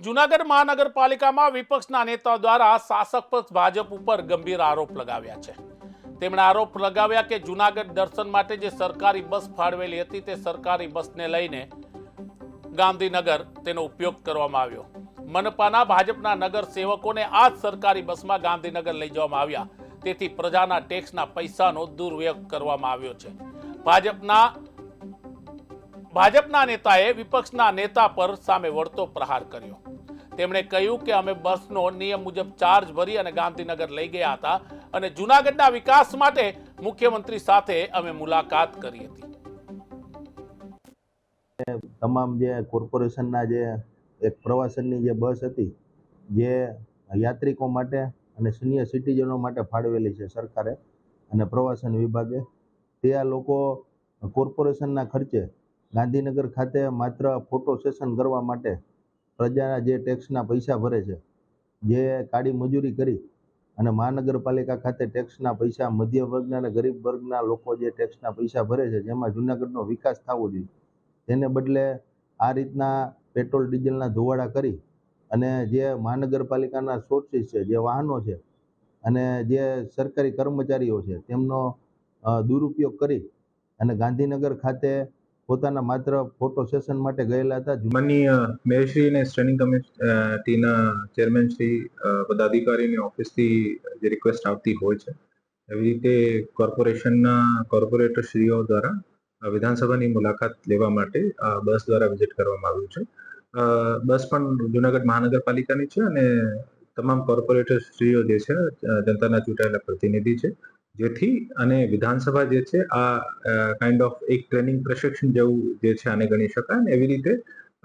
જુનાગઢ મહાનગરપાલિકામાં વિપક્ષના નેતા દ્વારા શાસક પક્ષ ભાજપ ઉપર ગંભીર આરોપ લગાવ્યા છે. તેમણે આરોપ લગાવ્યા કે જુનાગઢ દર્શન માટે જે સરકારી બસ ફાળવેલી હતી તે સરકારી બસને લઈને ગાંધીનગર તેનો ઉપયોગ કરવામાં આવ્યો. મનપાના ભાજપના નગર સેવકોને આ જ સરકારી બસમાં ગાંધીનગર લઈ જવામાં આવ્યા. તેથી પ્રજાના ટેક્સના પૈસાનો દુરુપયોગ કરવામાં આવ્યો છે. ભાજપના ભાજપના નેતાએ વિપક્ષના નેતા પર સામે વળતો પ્રહાર કર્યો. તેમણે કહ્યું કે અમે બસનો નિયમ મુજબ ચાર્જ ભરી અને ગાંધીનગર લઈ ગયા હતા અને જુનાગઢના વિકાસ માટે મુખ્યમંત્રી સાથે અમે મુલાકાત કરી હતી. તમામ જે કોર્પોરેશનના જે એક પ્રવાસનની જે બસ હતી, જે યાત્રિકો માટે અને સિનિયર સિટીઝનો માટે ફાળવેલી છે સરકારે અને પ્રવાસન વિભાગે. તે આ લોકો કોર્પોરેશનના ખર્ચે ગાંધીનગર ખાતે માત્ર ફોટો સેશન કરવા માટે પ્રજાના જે ટેક્સના પૈસા ભરે છે, જે કાળી મજૂરી કરી અને મહાનગરપાલિકા ખાતે ટેક્સના પૈસા મધ્ય વર્ગના અને ગરીબ વર્ગના લોકો જે ટેક્સના પૈસા ભરે છે, જેમાં જુનાગઢનો વિકાસ થવો જોઈએ. તેને બદલે આ રીતના પેટ્રોલ, ડીઝલના ધોવાડા કરી અને જે મહાનગરપાલિકાના સોર્સિસ છે, જે વાહનો છે અને જે સરકારી કર્મચારીઓ છે, તેમનો દુરુપયોગ કરી અને ગાંધીનગર ખાતે પોતાના માત્ર ફોટો સેશન માટે ગયેલા હતા. માનનીય મેયરશ્રી અને સ્ટેન્ડિંગ કમિટીના ચેરમેન શ્રી પદાધિકારીની ઓફિસથી જે રિક્વેસ્ટ આવતી હોય છે, એવી રીતે કોર્પોરેશનના કોર્પોરેટરશ્રીઓ દ્વારા વિધાનસભાની મુલાકાત લેવા માટે આ બસ દ્વારા વિઝિટ કરવામાં આવ્યું છે. બસ પણ જુનાગઢ મહાનગરપાલિકાની છે અને તમામ કોર્પોરેટરશ્રીઓ જે છે જનતાના ચૂંટાયેલા પ્રતિનિધિ છે. જેથી અને વિધાનસભા જે છે, આ કાઇન્ડ ઓફ એક ટ્રેનિંગ પ્રશિક્ષણ જેવું જે છે આને ગણી શકાય અને એવી રીતે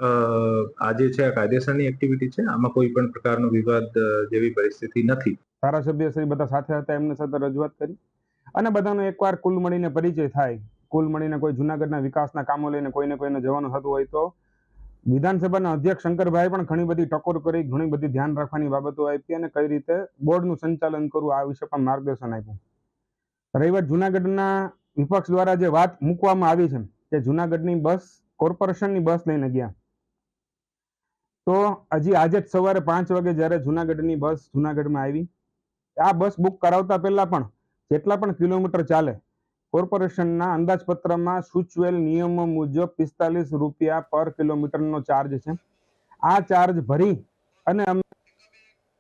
આ જે છે આ કાયદેસરની એક્ટિવિટી છે, આમાં કોઈ પણ પ્રકારનો વિવાદ જેવી પરિસ્થિતિ નથી. ધારાસભ્ય શ્રી બધા સાથે હતા, એમને સાથે રજૂઆત કરી. અને બધાનો એકવાર કુલ મળીને પરિચય થાય. કુલ મળીને કોઈ જુનાગઢના વિકાસના કામો લઈને કોઈને કોઈને જવાનું થતું હોય તો, વિધાનસભાના અધ્યક્ષ શંકરભાઈ પણ ઘણી બધી ટકોર કરી, ઘણી બધી ધ્યાન રાખવાની બાબતો આપી અને કઈ રીતે બોર્ડનું સંચાલન કરવું, આ વિશે પણ માર્ગદર્શન આપ્યું. રહી વાત જુનાગઢના વિપક્ષ દ્વારા જે વાત મૂકવામાં આવી છે કે જુનાગઢની બસ, કોર્પોરેશનની બસ લઈને ગયા. તો હજી આજે જ સવારે પાંચ વાગે જ્યારે જુનાગઢની બસ જુનાગઢમાં આવી. આ બસ બુક કરાવતા પહેલા પણ જેટલા પણ કિલોમીટર ચાલે, કોર્પોરેશનના અંદાજપત્રમાં સૂચવેલ નિયમો મુજબ પિસ્તાલીસ રૂપિયા પર કિલોમીટરનો ચાર્જ છે. આ ચાર્જ ભરી અને